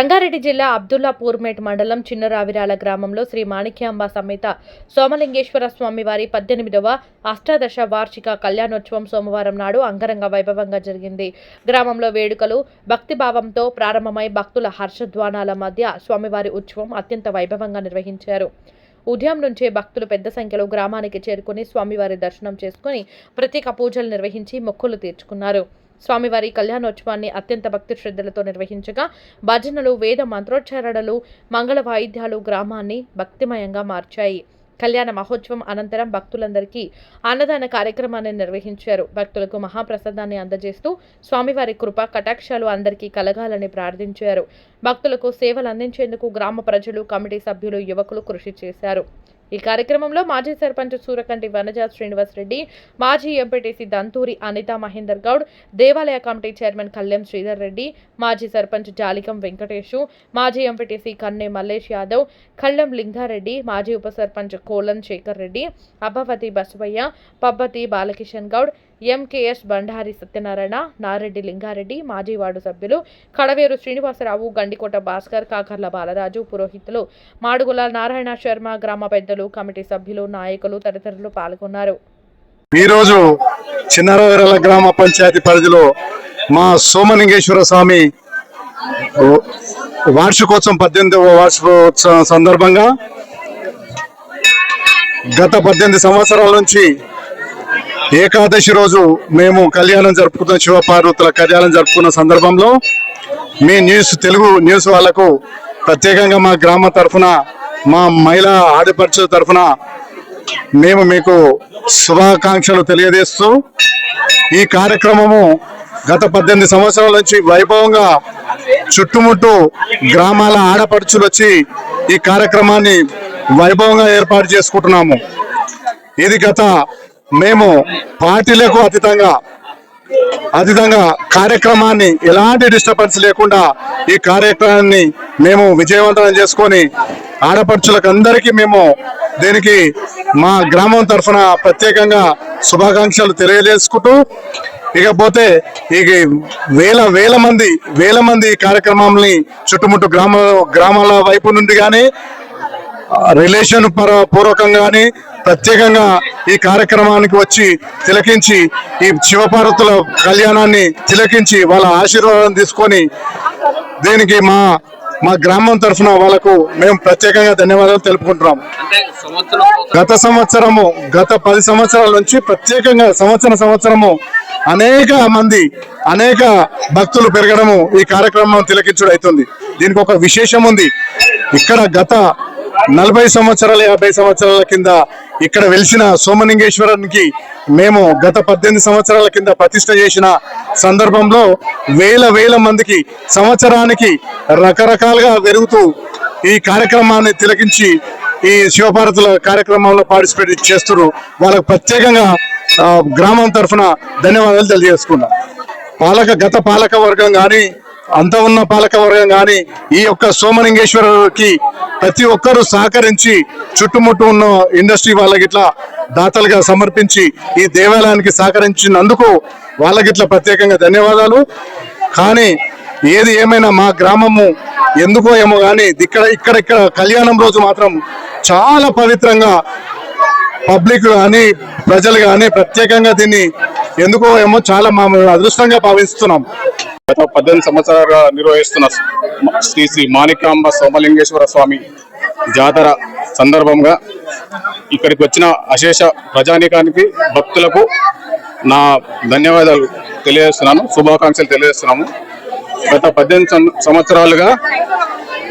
రంగారెడ్డి జిల్లా అబ్దుల్లాపూర్మేట్ మండలం చిన్నరావిరాల గ్రామంలో శ్రీ మాణిక్యాంబ సమేత సోమలింగేశ్వర స్వామి వారి పద్దెనిమిదవ అష్టాదశ వార్షిక కళ్యాణోత్సవం సోమవారం నాడు అంగరంగ వైభవంగా జరిగింది. గ్రామంలో వేడుకలు భక్తిభావంతో ప్రారంభమై భక్తుల హర్షధ్వానాల మధ్య స్వామివారి ఉత్సవం అత్యంత వైభవంగా నిర్వహించారు. ఉదయం నుంచే భక్తులు పెద్ద సంఖ్యలో గ్రామానికి చేరుకుని స్వామివారి దర్శనం చేసుకుని ప్రత్యేక పూజలు నిర్వహించి మొక్కులు తీర్చుకున్నారు. స్వామివారి కళ్యాణోత్సవాన్ని అత్యంత భక్తి శ్రద్ధలతో నిర్వహించగా భజనలు వేద మంత్రోచ్చారణలు మంగళ వాయిద్యాలు గ్రామాన్ని భక్తిమయంగా మార్చాయి. కళ్యాణ మహోత్సవం అనంతరం భక్తులందరికీ అన్నదాన కార్యక్రమాన్ని నిర్వహించారు. భక్తులకు మహాప్రసాదాన్ని అందజేస్తూ స్వామివారి కృప కటాక్షాలు అందరికీ కలగాలని ప్రార్థించారు. భక్తులకు సేవలు అందించేందుకు గ్రామ ప్రజలు కమిటీ సభ్యులు యువకులు కృషి చేశారు. ఈ కార్యక్రమంలో మాజీ సర్పంచ్ సూరకంటి వనజ శ్రీనివాస్ రెడ్డి మాజీ ఎంపీటీసీ దంతూరి అనితా మహేందర్ గౌడ్ దేవాలయ కమిటీ చైర్మన్ కళ్యాణ్ శ్రీధర్ రెడ్డి మాజీ సర్పంచ్ జాలికం వెంకటేషు మాజీ ఎంపీటీసీ కన్నె మల్లేష్ యాదవ్ కళ్ళం లింగారెడ్డి మాజీ ఉప సర్పంచ్ కోలన్ శేఖర్ రెడ్డి అబ్బవతి బసవయ్య పబ్బతి బాలకిషన్ గౌడ్ ఎంకేఎస్ బండారి సత్యనారాయణ నారెడ్డి లింగారెడ్డి మాజీ వార్డు సభ్యులు కడవేరు శ్రీనివాసరావు గండికోట భాస్కర్ కాకర్ల బాలరాజు పురోహితులు మాడుగుల నారాయణ శర్మ గ్రామ పెద్దలు కమిటీ సభ్యులు నాయకులు తదితరులు పాల్గొన్నారు. ఈరోజు చిన్నరవేరల గ్రామ పంచాయతీ పరిధిలో మా సోమలింగేశ్వర స్వామి వార్షికోత్సవం పద్దెనిమిదవ వార్షికోత్సవం సందర్భంగా గత పద్దెనిమిది సంవత్సరాల నుంచి ఏకాదశి రోజు మేము కళ్యాణం జరుపుకున్న శివపార్వతుల కళ్యాణం జరుపుకున్న సందర్భంలో మీ న్యూస్ తెలుగు న్యూస్ వాళ్ళకు ప్రత్యేకంగా మా గ్రామ తరఫున మా మహిళా ఆడపడుచుల తరఫున మేము మీకు శుభాకాంక్షలు తెలియజేస్తూ ఈ కార్యక్రమము గత పద్దెనిమిది సంవత్సరాల నుంచి వైభవంగా చుట్టుముట్టు గ్రామాల ఆడపడుచులు వచ్చి ఈ కార్యక్రమాన్ని వైభవంగా ఏర్పాటు చేసుకుంటున్నాము. ఇది గత మేము పార్టీలకు అతీతంగా అతీతంగా కార్యక్రమాన్ని ఎలాంటి డిస్టర్బెన్స్ లేకుండా ఈ కార్యక్రమాన్ని మేము విజయవంతం చేసుకొని ఆడపడుచులకు అందరికీ మేము దీనికి మా గ్రామం తరఫున ప్రత్యేకంగా శుభాకాంక్షలు తెలియజేసుకుంటూ ఇకపోతే ఇక వేల వేల మంది వేల మంది ఈ చుట్టుముట్టు గ్రామ గ్రామాల వైపు నుండి కానీ రిలేషన్ పర పూర్వకంగాని ప్రత్యేకంగా ఈ కార్యక్రమానికి వచ్చి తిలకించి ఈ శివపార్వతుల కళ్యాణాన్ని తిలకించి వాళ్ళ ఆశీర్వాదం తీసుకొని దీనికి మా మా గ్రామం తరఫున వాళ్ళకు మేము ప్రత్యేకంగా ధన్యవాదాలు తెలుపుకుంటున్నాం. గత సంవత్సరము గత పది సంవత్సరాల నుంచి ప్రత్యేకంగా సంవత్సరం సంవత్సరము అనేక మంది అనేక భక్తులు పెరగడము ఈ కార్యక్రమం తిలకించుడు అవుతుంది. దీనికి ఒక విశేషం ఉంది. ఇక్కడ గత నలభై సంవత్సరాల యాభై సంవత్సరాల కింద ఇక్కడ వెలిసిన సోమలింగేశ్వరానికి మేము గత పద్దెనిమిది సంవత్సరాల కింద ప్రతిష్ట చేసిన సందర్భంలో వేల వేల మందికి సంవత్సరానికి రకరకాలుగా పెరుగుతూ ఈ కార్యక్రమాన్ని తిలకించి ఈ శివభారతుల కార్యక్రమంలో పార్టిసిపేట్ చేస్తున్నారు. వాళ్ళకు ప్రత్యేకంగా గ్రామం తరఫున ధన్యవాదాలు తెలియజేసుకున్నాం. పాలక గత పాలక వర్గం కానీ అంత ఉన్న పాలకవర్గం కానీ ఈ యొక్క సోమలింగేశ్వరకి ప్రతి ఒక్కరూ సహకరించి చుట్టుముట్టు ఉన్న ఇండస్ట్రీ వాళ్ళకి ఇట్లా దాతలుగా సమర్పించి ఈ దేవాలయానికి సహకరించినందుకు వాళ్ళకి ఇట్లా ప్రత్యేకంగా ధన్యవాదాలు. కానీ ఏది ఏమైనా మా గ్రామము ఎందుకో ఏమో కానీ ఇక్కడ ఇక్కడ ఇక్కడ కళ్యాణం రోజు మాత్రం చాలా పవిత్రంగా పబ్లిక్ కానీ ప్రజలు కానీ ప్రత్యేకంగా దీన్ని ఎందుకో ఏమో చాలా మా అదృష్టంగా భావిస్తున్నాం. గత పద్దెనిమిది సంవత్సరాలుగా నిర్వహిస్తున్న శ్రీ శ్రీ మాణికాంబ సోమలింగేశ్వర స్వామి జాతర సందర్భంగా ఇక్కడికి వచ్చిన అశేష ప్రజానీకానికి భక్తులకు నా ధన్యవాదాలు తెలియజేస్తున్నాను శుభాకాంక్షలు తెలియజేస్తున్నాము. గత పద్దెనిమిది సం- సంవత్సరాలుగా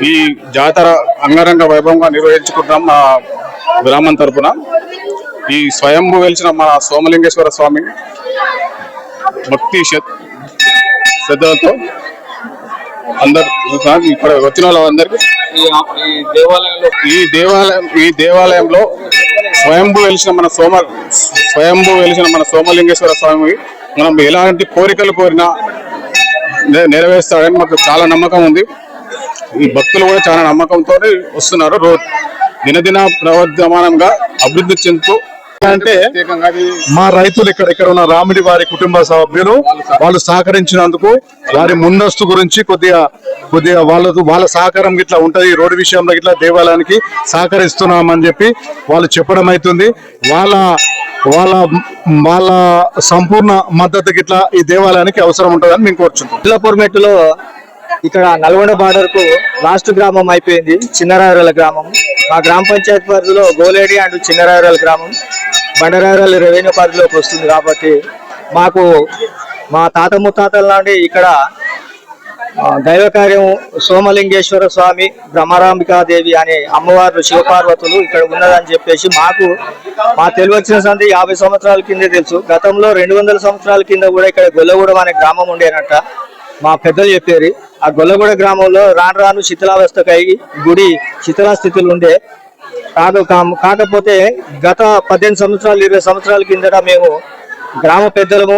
ఈ జాతర అంగరంగ వైభవంగా నిర్వహించుకుంటున్నాం మా గ్రామం తరపున. ఈ స్వయంభూ వెలిచిన మన సోమలింగేశ్వర స్వామి భక్తి శ్ర- శ్రద్ధలతో అందరు ఇక్కడ వచ్చిన వాళ్ళందరికీ? ఈ ఈ దేవాలయంలో ఈ దేవాలయం ఈ దేవాలయంలో స్వయంభూ వెలిసిన మన సోమ స్వయంభూ వెలిసిన మన సోమలింగేశ్వర స్వామి మనం ఎలాంటి కోరికలు కోరినా నెరవేరుస్తాడని మాకు చాలా నమ్మకం ఉంది. ఈ భక్తులు కూడా చాలా నమ్మకంతో వస్తున్నారు. రో దినదిన ప్రవర్ధమానంగా అభివృద్ధి చెందుతూ అంటే మా రైతులు ఇక్కడ ఇక్కడ ఉన్న రాముడి వారి కుటుంబ సభ్యులు వాళ్ళు సహకరించినందుకు వారి ముందస్తు గురించి కొద్దిగా కొద్దిగా వాళ్ళతో వాళ్ళ సహకారం ఇట్లా ఉంటది ఈ రోడ్డు విషయంలో ఇట్లా దేవాలయానికి సహకరిస్తున్నామని చెప్పి వాళ్ళు చెప్పడం అవుతుంది. వాళ్ళ వాళ్ళ వాళ్ళ సంపూర్ణ మద్దతు ఇట్లా ఈ దేవాలయానికి అవసరం ఉంటుందని మేము కోరుచున్నాం. పిల్లపూర్మెట్టులో ఇక్కడ నల్గొండ బార్డర్కు లాస్ట్ గ్రామం అయిపోయింది చిన్నరాయరల గ్రామం. మా గ్రామ పంచాయతీ పరిధిలో గోలేడి అండ్ చిన్నరాయరల గ్రామం. బండరాయరల రెవెన్యూ పరిధిలోకి వస్తుంది కాబట్టి మాకు మా తాత ముత్తాతల నుండి ఇక్కడ దైవ కార్యం సోమలింగేశ్వర స్వామి బ్రహ్మరాంబికాదేవి అనే అమ్మవారు శివపార్వతులు ఇక్కడ ఉన్నదని చెప్పేసి మాకు మా తెలివచ్చిన సంది యాభై సంవత్సరాల కిందే తెలుసు. గతంలో రెండు వందల సంవత్సరాల కింద కూడా ఇక్కడ గొల్లగూడెం అనే గ్రామం ఉండేనట. మా పెద్దలు చెప్పారు. ఆ గొల్లగూడ గ్రామంలో రాను రాను శిథిలావస్థకు గుడి శిథిలాస్థితులు ఉండే. కామ్- కాకపోతే గత పద్దెనిమిది సంవత్సరాలు ఇరవై సంవత్సరాల కిందట మేము గ్రామ పెద్దలము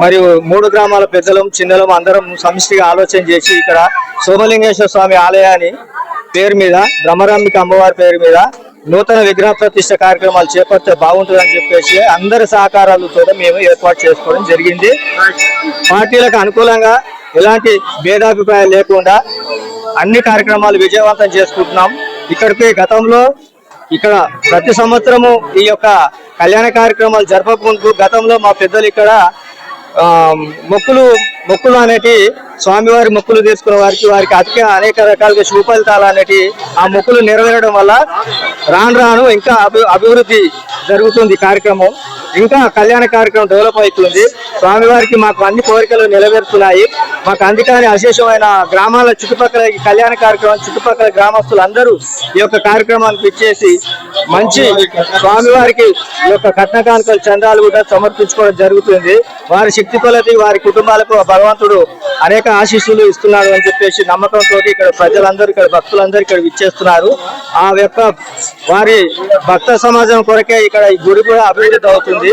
మరియు మూడు గ్రామాల పెద్దలం చిన్నలం అందరం సమిష్టిగా ఆలోచన చేసి ఇక్కడ సోమలింగేశ్వర స్వామి ఆలయాన్ని పేరు మీద బ్రహ్మరాంబిక అమ్మవారి పేరు మీద నూతన విగ్రహ ప్రతిష్ట కార్యక్రమాలు చేపడితే బాగుంటుందని చెప్పేసి అందరి సహకారాలతో మేము ఏర్పాటు చేసుకోవడం జరిగింది. పార్టీలకు అనుకూలంగా ఎలాంటి భేదాభిప్రాయాలు లేకుండా అన్ని కార్యక్రమాలు విజయవంతం చేసుకుంటున్నాం. ఇక్కడికి గతంలో ఇక్కడ ప్రతి సంవత్సరము ఈ యొక్క కళ్యాణ కార్యక్రమాలు జరపకముందు గతంలో మా పెద్దలు ఇక్కడ మొక్కులు మొక్కులు అనేటి స్వామివారి మొక్కులు తీసుకున్న వారికి వారికి అతికే అనేక రకాలుగా శుభ అనేటి ఆ మొక్కులు నెరవేరడం వల్ల రాను రాను ఇంకా అభి అభివృద్ధి జరుగుతుంది కార్యక్రమం. ఇంకా కళ్యాణ కార్యక్రమం డెవలప్ అవుతుంది. స్వామివారికి మాకు అన్ని కోరికలు నెరవేరుతున్నాయి. మాకు అందుకని అశేషమైన గ్రామాల చుట్టుపక్కల ఈ కళ్యాణ కార్యక్రమం చుట్టుపక్కల గ్రామస్తులు అందరూ ఈ యొక్క కార్యక్రమానికి ఇచ్చేసి మంచి స్వామివారికి ఈ యొక్క కట్న కానుకలు చందాలు కూడా సమర్పించుకోవడం జరుగుతుంది. వారి శక్తి కొలది వారి కుటుంబాలకు భగవంతుడు అనేక ఆశీస్సులు ఇస్తున్నాడు అని చెప్పేసి నమ్మకంతో ఇక్కడ ప్రజలందరూ ఇక్కడ భక్తులందరూ ఇక్కడ విచ్చేస్తున్నారు. ఆ యొక్క వారి భక్త సమాజం కొరకే ఇక్కడ ఈ గుడి కూడా అభివృద్ధి అవుతుంది.